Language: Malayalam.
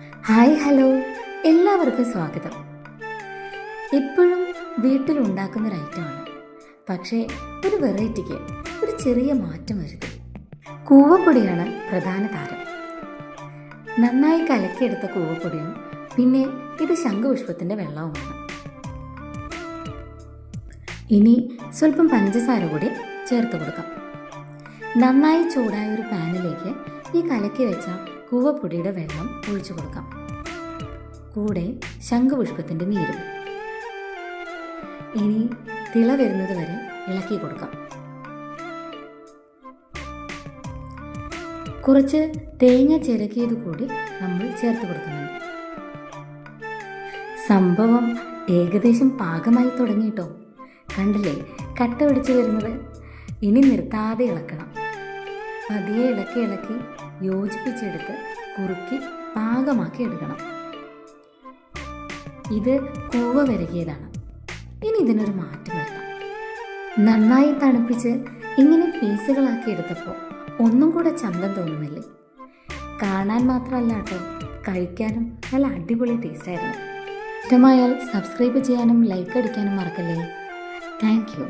Hi hello. എല്ലാവർക്കും സ്വാഗതം. എപ്പോഴും വീട്ടിലുണ്ടാക്കുന്ന ഒരു ഐറ്റമാണ് പക്ഷേ ഒരു വെറൈറ്റിക്ക് ഒരു ചെറിയ മാറ്റം വരുത്തി കൂവപ്പൊടിയാണ് പ്രധാന താരം. നന്നായി കലക്കിയെടുത്ത കൂവപ്പൊടിയും പിന്നെ ഇത് ശംഖുപുഷ്പത്തിന്റെ വെള്ളവുമാണ്. ഇനി സ്വല്പം പഞ്ചസാര കൂടി ചേർത്ത് കൊടുക്കാം. നന്നായി ചൂടായ ഒരു പാനിലേക്ക് ഈ കലക്കി വെച്ച കൂവപ്പൊടിയുടെ വെള്ളം ഒഴിച്ചു കൊടുക്കാം. കൂടെ ശംഖുപുഷ്പത്തിന്റെ നീരും. ഇനി തിള വരുന്നത് വരെ ഇളക്കി കൊടുക്കാം. കുറച്ച് തേങ്ങ ചിരക്കിയത് കൂടി നമ്മൾ ചേർത്ത് കൊടുക്കുന്നുണ്ട്. സംഭവം ഏകദേശം പാകമായി തുടങ്ങിയിട്ടോ കണ്ടില്ലേ? കട്ട പിടിച്ചു വരുന്നത് ഇനി നിർത്താതെ ഇളക്കണം. പതിയെ ഇളക്കി ഇളക്കി യോജിപ്പിച്ചെടുത്ത് കുറുക്കി പാകമാക്കി എടുക്കണം. ഇത് കൂവ വരകിയതാണ്. ഇനി ഇതിനൊരു മാറ്റം വരുത്താം. നന്നായി തണുപ്പിച്ച് ഇങ്ങനെ പീസുകളാക്കി എടുത്തപ്പോൾ ഒന്നും കൂടെ ചന്തം തോന്നുന്നില്ലേ? കാണാൻ മാത്രമല്ല കേട്ടോ കഴിക്കാനും നല്ല അടിപൊളി ടേസ്റ്റായിരുന്നു ഇഷ്ടമായാൽ സബ്സ്ക്രൈബ് ചെയ്യാനും ലൈക്ക് അടിക്കാനും മറക്കല്ലേ? Thank you